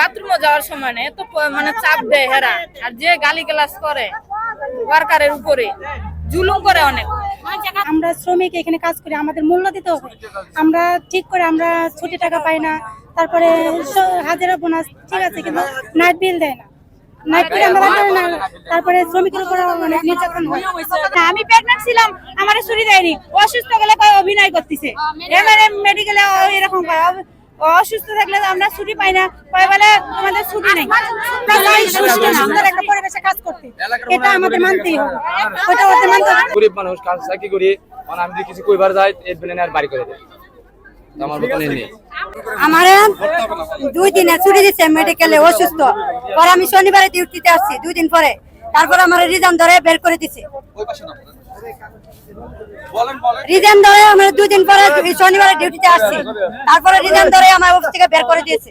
বাথরুমে যাওয়ার সময় না এত মানে চাপ দেয় হেরা। আর যে গালি গালাজ করে ওয়ার্কারের উপরে জুলুম করে অনেক। আমরা শ্রমিক এখানে কাজ করি আমাদের মূল্য দিতে হবে। আমরা ঠিক করে আমরা ছুটি টাকা পাই না তারপরে হাজারা বোনাস ঠিক আছে কিন্তু নাইট বিল দেয় না। নাইট বিল আমরা রাখতে পারি না তারপরে শ্রমিকের উপর অনেক নির্যাতন হয়। না, আমি প্রেগনেন্ট ছিলাম আমার ছুটি দেয়নি। অসুস্থ গেলে কয় অভিনয় করতেছে? এবারে মেডিকেলে এরকম অসুস্থ থাকলে তো আমরা ছুটি পাই না। কয় বলে তোমাদের ছুটি নেই। সুন্দর একটা পরিবেশে কাজ করতে। এটা আমাদের মানতেই হবে। ওটা ওদের মানতে হবে। গরিব মানুষ কাজ চাকরি করি মানে আমি যদি কিছু কইবার যাই এর বিলে আর বাড়ি করে দেয়। আমার মতন নেই। আমার দুই দিনে ছুটি দিচ্ছে মেডিকেলে অসুস্থ। পরে আমি শনিবারে ডিউটিতে আসছি দুই দিন পরে। তারপর আমার রিজার্ন ধরে বের করে দিছে। রিজার্ন ধরে আমরা দুদিন পরে শনিবারে ডিউটিতে আসছি। তারপরে রিজেন্ট ধরে আমার অফিস থেকে বের করে দিয়েছে।